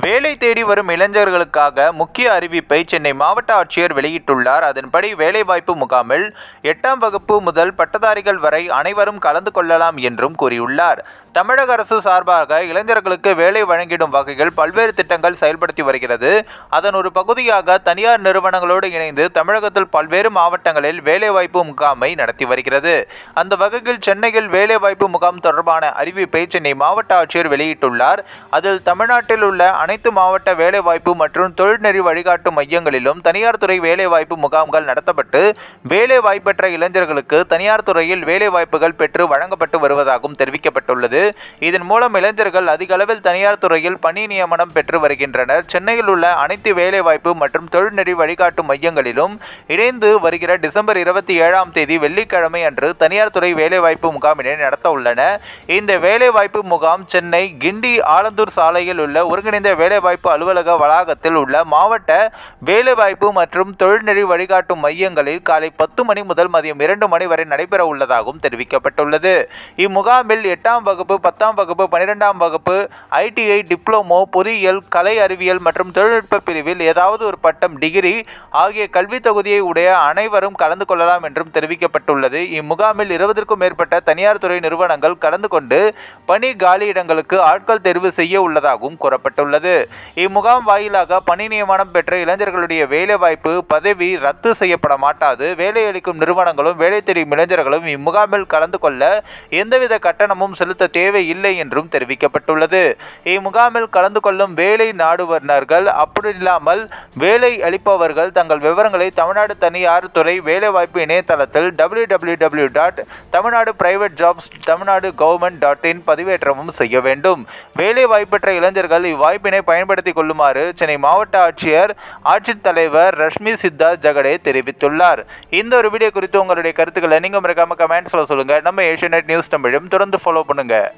வேலை தேடி வரும் இளைஞர்களுக்காக முக்கிய அறிவிப்பை சென்னை மாவட்ட ஆட்சியர் வெளியிட்டுள்ளார். அதன்படி வேலைவாய்ப்பு முகாமில் எட்டாம் வகுப்பு முதல் பட்டதாரிகள் வரை அனைவரும் கலந்து கொள்ளலாம் என்றும் கூறியுள்ளார். தமிழக அரசு சார்பாக இளைஞர்களுக்கு வேலை வழங்கிடும் வகையில் பல்வேறு திட்டங்கள் செயல்படுத்தி வருகிறது. அதன் ஒரு பகுதியாக தனியார் நிறுவனங்களோடு இணைந்து தமிழகத்தில் பல்வேறு மாவட்டங்களில் வேலைவாய்ப்பு முகாமை நடத்தி வருகிறது. அந்த வகையில் சென்னையில் வேலைவாய்ப்பு முகாம் தொடர்பான அறிவிப்பை சென்னை மாவட்ட ஆட்சியர் வெளியிட்டுள்ளார். அதில் தமிழ்நாட்டில் உள்ள அனைத்து மாவட்ட வேலைவாய்ப்பு மற்றும் தொழில்நெறி வழிகாட்டு மையங்களிலும் தனியார் துறை வேலைவாய்ப்பு முகாம்கள் நடத்தப்பட்டு வேலைவாய்ப்பற்ற இளைஞர்களுக்கு தனியார் துறையில் வேலைவாய்ப்புகள் பெற்று வழங்கப்பட்டு வருவதாகவும் தெரிவிக்கப்பட்டுள்ளது. இதன் மூலம் இளைஞர்கள் அதிக அளவில் தனியார் துறையில் பணி நியமனம் பெற்று வருகின்றனர். சென்னையில் உள்ள அனைத்து வேலைவாய்ப்பு மற்றும் தொழில்நெறி வழிகாட்டு மையங்களிலும் இணைந்து வருகிற டிசம்பர் இருபத்தி ஏழாம் தேதி வெள்ளிக்கிழமை அன்று தனியார் துறை வேலைவாய்ப்பு முகாமினை நடத்த உள்ளன. இந்த வேலைவாய்ப்பு முகாம் சென்னை கிண்டி ஆலந்தூர் சாலையில் உள்ள ஒருங்கிணைந்த வேலைவாய்ப்பு அலுவலக வளாகத்தில் உள்ள மாவட்ட வேலைவாய்ப்பு மற்றும் தொழில்நெறி வழிகாட்டும் மையங்களில் காலை பத்து மணி முதல் மதியம் இரண்டு மணி வரை நடைபெற உள்ளதாகவும் தெரிவிக்கப்பட்டுள்ளது. இம்முகாமில் எட்டாம் வகுப்பு பத்தாம் வகுப்பு பன்னிரெண்டாம் வகுப்பு ஐடிஐ டிப்ளமோ பொறியியல் கலை அறிவியல் மற்றும் தொழில்நுட்ப பிரிவில் ஏதாவது ஒரு பட்டம் டிகிரி ஆகிய கல்வித் தொகுதியை உடைய அனைவரும் கலந்து கொள்ளலாம் என்றும் தெரிவிக்கப்பட்டுள்ளது. இம்முகாமில் இருபதற்கும் மேற்பட்ட தனியார் துறை நிறுவனங்கள் கலந்து கொண்டு பணி காலியிடங்களுக்கு ஆட்கள் தேர்வு செய்ய உள்ளதாகவும் கூறப்பட்டுள்ளது. இம்முகாம் வாயிலாக பணி நியமனம் பெற்ற இளைஞர்களுடைய வேலைவாய்ப்பு பதவி ரத்து செய்யப்பட மாட்டாது. வேலையளிக்கும் நிறுவனங்களும் வேலை தெரியும் இளைஞர்களும் இம்முகாமில் கலந்து கொள்ள எந்தவித கட்டணமும் செலுத்த தேவையில்லை என்றும் தெரிவிக்கப்பட்டுள்ளது. இம்முகாமில் கலந்து கொள்ளும் வேலை நாடுவர்கள் அப்படி இல்லாமல் வேலை அளிப்பவர்கள் தங்கள் விவரங்களை தமிழ்நாடு தனியார் துறை வேலைவாய்ப்பு இணையதளத்தில் W W W dot Tamilnadu private jobs Tamilnadu government dot in பதிவேற்றமும் செய்ய வேண்டும். வேலை வாய்ப்பற்ற இளைஞர்கள் இவ்வாய்ப்பினை பயன்படுத்திக் கொள்ளுமாறு சென்னை மாவட்ட ஆட்சியர் ஆட்சித்தலைவர் ரஷ்மி சித்தா ஜகடே தெரிவித்துள்ளார். இந்த ஒரு வீடியோ குறித்து உங்களுடைய கருத்துக்களை நீங்கள் மறக்காம கமெண்ட்ஸில் சொல்லுங்கள் நம்ம ஏஷியநெட் நியூஸ் தமிழும் தொடர்ந்து ஃபாலோ பண்ணுங்கள்